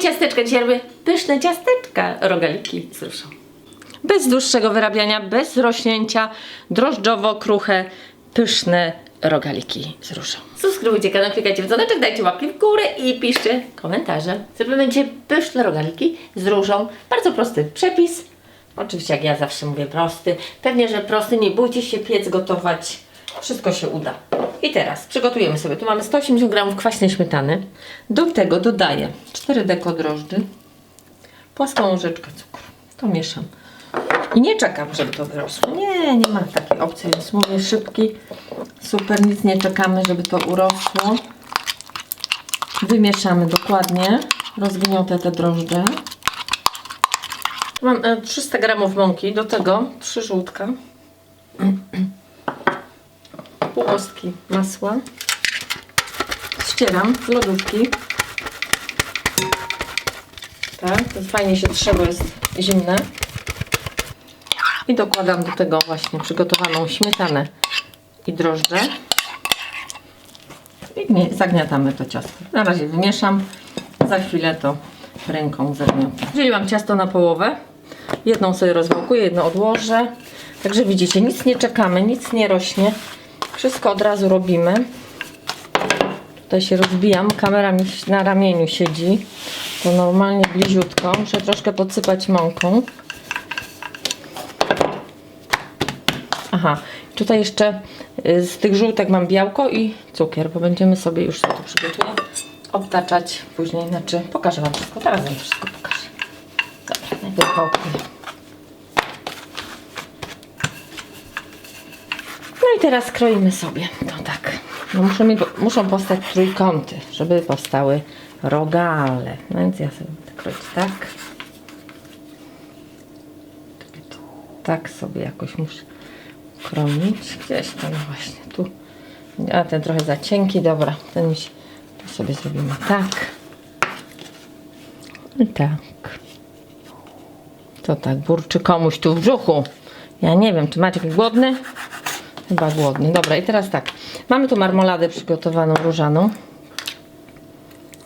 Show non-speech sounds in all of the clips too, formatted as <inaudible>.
Ciasteczka, dzisiaj robię pyszne ciasteczka, rogaliki z ruszą. Bez dłuższego wyrabiania, bez rośnięcia, drożdżowo-kruche, pyszne rogaliki z ruszą. Subskrybujcie kanał, klikajcie w dzwoneczek, dajcie łapki w górę i piszcie komentarze. Zrobimy dzisiaj pyszne rogaliki z różą. Bardzo prosty przepis. Oczywiście jak ja zawsze mówię prosty. Pewnie, że prosty, nie bójcie się piec, gotować. Wszystko się uda. I teraz przygotujemy sobie. Tu mamy 180 g kwaśnej śmietany. Do tego dodaję 4 deko drożdży, płaską łyżeczkę cukru. To mieszam. I nie czekam, żeby to wyrosło. Nie, nie ma takiej opcji, więc mówię szybki. Super, nic nie czekamy, żeby to urosło. Wymieszamy dokładnie rozgniotę te drożdże. Mam e, 300 gramów mąki, do tego 3 żółtka, <clears throat> pół kostki masła. Ścieram z lodówki. Tak, to fajnie się trze, bo jest zimne. I dokładam do tego właśnie przygotowaną śmietanę i drożdże. I zagniatamy to ciasto. Na razie wymieszam. Za chwilę to ręką zagniotę. Wzięłam ciasto na połowę. Jedną sobie rozwałkuję, jedną odłożę. Także widzicie, nic nie czekamy, nic nie rośnie. Wszystko od razu robimy. Tutaj się rozbijam. Kamera mi na ramieniu siedzi. To normalnie bliziutko. Muszę troszkę podsypać mąką. Aha, tutaj jeszcze y, z tych żółtek mam białko i cukier, bo będziemy sobie już to przygotuję obtaczać później, znaczy pokażę Wam wszystko, teraz Wam wszystko pokażę. Dobra, najpierw wałkuję. I teraz kroimy sobie, no tak. No muszą, mi, muszą powstać trójkąty, żeby powstały rogale. No więc ja sobie będę kroić tak. Tak sobie jakoś muszę kroić. Gdzieś tam właśnie tu. A ten trochę za cienki, dobra. Ten się, to sobie zrobimy tak. I tak. To tak burczy komuś tu w brzuchu. Ja nie wiem, czy Maciek głodny? Chyba głodny. Dobra, i teraz tak. Mamy tu marmoladę przygotowaną różaną.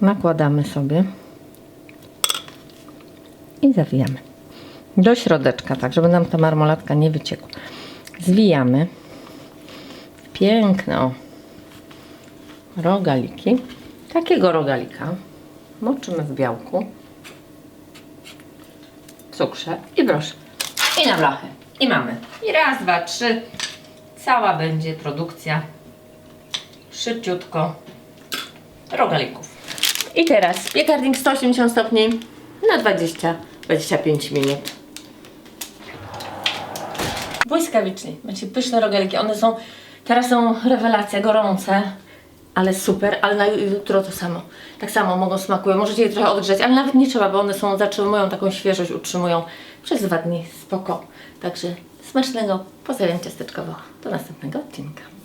Nakładamy sobie. I zawijamy. Do środeczka, tak, żeby nam ta marmoladka nie wyciekła. Zwijamy. Piękne. Rogaliki. Takiego rogalika moczymy w białku, cukrze i proszę. I na blachę. I mamy. I raz, dwa, trzy. Cała będzie produkcja szybciutko rogalików. I teraz piekarnik 180 stopni na 20-25 minut. Błyskawicznie. Macie pyszne rogaliki. One są, teraz są rewelacja, gorące, ale super, ale na jutro to samo. Tak samo mogą smakują. Możecie je trochę odgrzać, ale nawet nie trzeba, bo one są, zatrzymują taką świeżość, utrzymują przez dwa dni spoko. Także smacznego, pozdrawiam ciasteczkowo. Do następnego odcinka.